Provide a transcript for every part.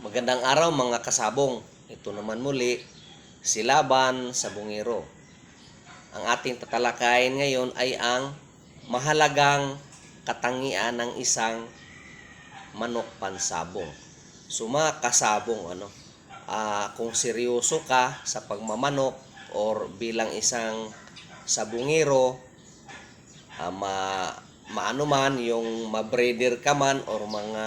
Magandang araw mga kasabong. Ito naman muli, si Laban sa Bungiro. Ang ating tatalakayin ngayon ay ang mahalagang katangian ng isang manok pansabong. So mga kasabong, ano, ah, kung seryoso ka sa pagmamanok or bilang isang sabungiro, ah, ma, maano man, yung mabreeder ka man or mga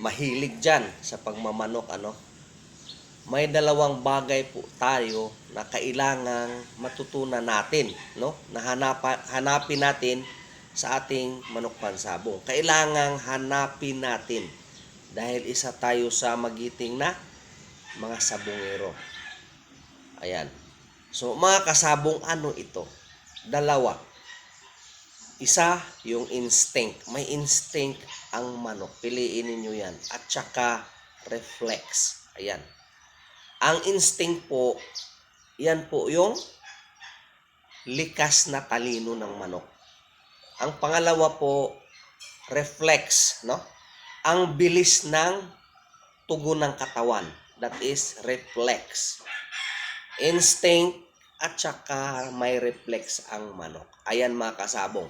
mahilig dyan sa pagmamanok ano? May dalawang bagay po tayo na kailangang matutunan natin no? Na hanapin natin sa ating manok pansabong. Kailangang hanapin natin dahil isa tayo sa magiting na mga sabungero ayan. So mga kasabong ano ito? Dalawa isa, yung instinct. May instinct ang manok. Piliin ninyo yan. At saka, reflex. Ayan. Ang instinct po, yan po yung likas na talino ng manok. Ang pangalawa po, reflex, no? Ang bilis ng tugon ng katawan. That is reflex. Instinct at saka may reflex ang manok. Ayan mga kasabong.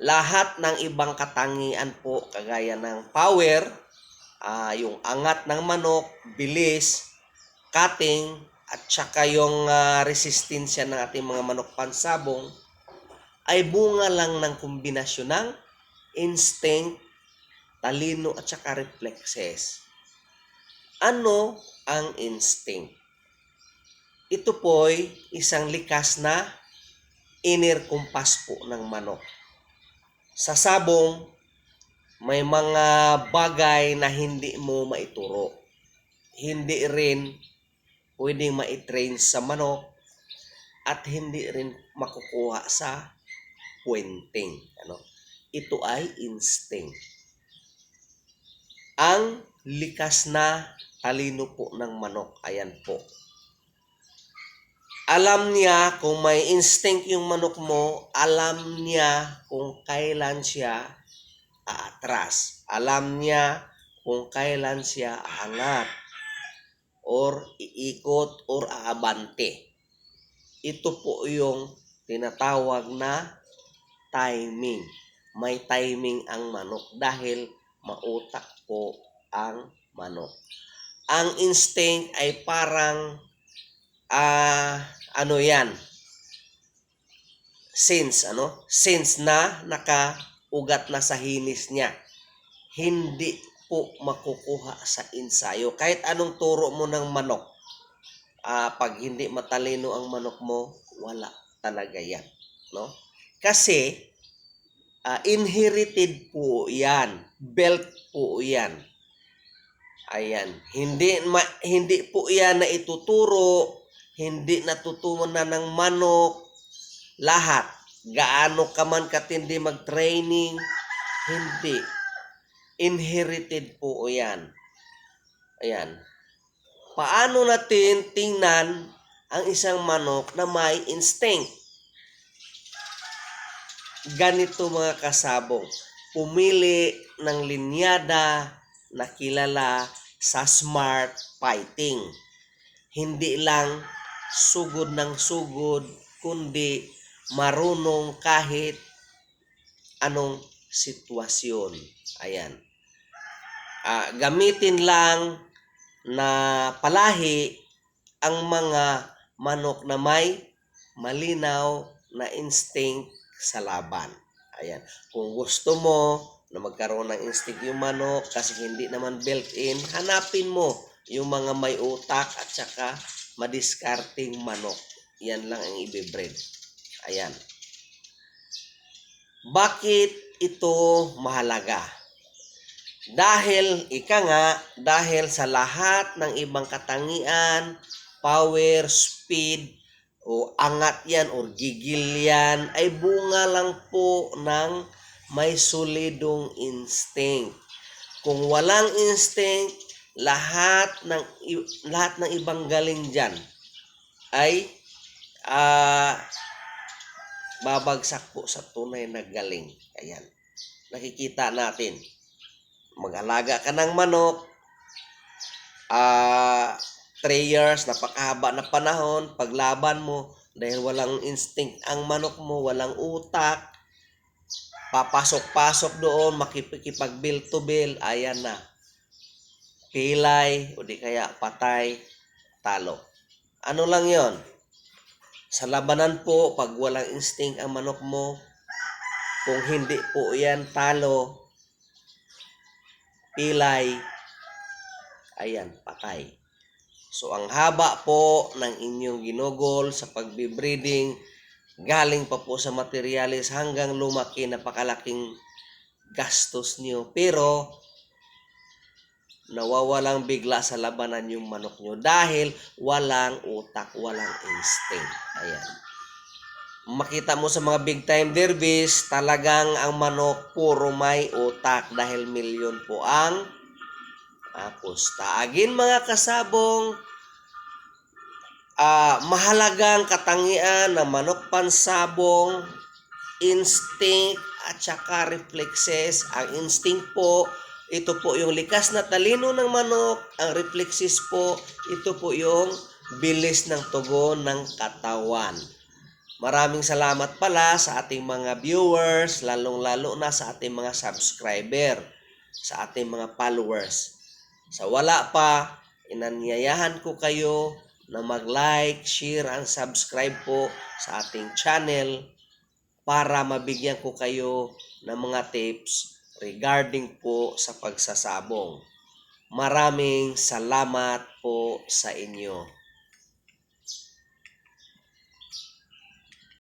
Lahat ng ibang katangian po, kagaya ng power, ah, yung angat ng manok, bilis, cutting, at saka yung ah, resistensya ng ating mga manok pansabong, ay bunga lang ng kombinasyon ng instinct, talino, at saka reflexes. Ano ang instinct? Ito po'y isang likas na inner compass po ng manok. Sa sabong, may mga bagay na hindi mo maituro. Hindi rin pwedeng maitrain sa manok at hindi rin makukuha sa puwenting. Ano? Ito ay instinct. Ang likas na talino po ng manok, ayan po alam niya kung may instinct yung manok mo, alam niya kung kailan siya aatras. Alam niya kung kailan siya aangat or iikot or aabante. Ito po yung tinatawag na timing. May timing ang manok dahil mautak po ang manok. Ang instinct ay parang ah ano yan? Since, ano? Since na nakaugat na sa hinis niya. Hindi po makukuha sa ensayo. Kahit anong turo mo ng manok, ah, pag hindi matalino ang manok mo, wala talaga yan. No? Kasi, ah, inherited po yan. Belt po yan. Ayan. Hindi, ma, hindi po yan na ituturo hindi natutunan ng manok, lahat. Gaano ka man katindi mag-training, hindi. Inherited po yan. Ayan. Paano natin tingnan ang isang manok na may instinct? Ganito mga kasabong. Pumili ng linyada na kilala sa smart fighting. Hindi lang sugod ng sugod, kundi marunong kahit anong sitwasyon. Ayan. Ah, gamitin lang na palahi ang mga manok na may malinaw na instinct sa laban. Ayan. Kung gusto mo na magkaroon ng instinct yung manok kasi hindi naman built-in, hanapin mo yung mga may utak at saka madiskarting manok. Yan lang ang ibibreed. Ayan. Bakit ito mahalaga? Dahil, ika nga, dahil sa lahat ng ibang katangian, power, speed, o angat yan or gigil yan, ay bunga lang po ng may solidong instinct. Kung walang instinct, lahat ng lahat ng ibang galing diyan ay ah babagsak po sa tunay na galing. Ayan. Nakikita natin. Mag-alaga ka ng manok, ah 3 years, napakahaba na panahon, paglaban mo, dahil walang instinct ang manok mo, walang utak, papasok-pasok doon, makikipag bill to bill, ayan na. Pilay, o di kaya patay, talo. Ano lang yon? Sa labanan po, pag walang instinct ang manok mo, kung hindi po yan talo, pilay, ayan, patay. So, ang haba po ng inyong ginugol sa pagbibreeding, galing pa po sa materialis hanggang lumaki, napakalaking gastos niyo. Pero, nawawalang bigla sa labanan yung manok nyo dahil walang utak, walang instinct. Ayan. Makita mo sa mga big time derbies, talagang ang manok puro may utak dahil milyon po ang apusta. Agin mga kasabong, ah mahalagang katangian ng manok pansabong, instinct at saka reflexes. Ang instinct po, ito po yung likas na talino ng manok. Ang reflexes po, ito po yung bilis ng tugon ng katawan. Maraming salamat pala sa ating mga viewers, lalong-lalo na sa ating mga subscriber, sa ating mga followers. Sa wala pa, inanyayahan ko kayo na mag-like, share, and subscribe po sa ating channel para mabigyan ko kayo ng mga tips regarding po sa pagsasabong. Maraming salamat po sa inyo.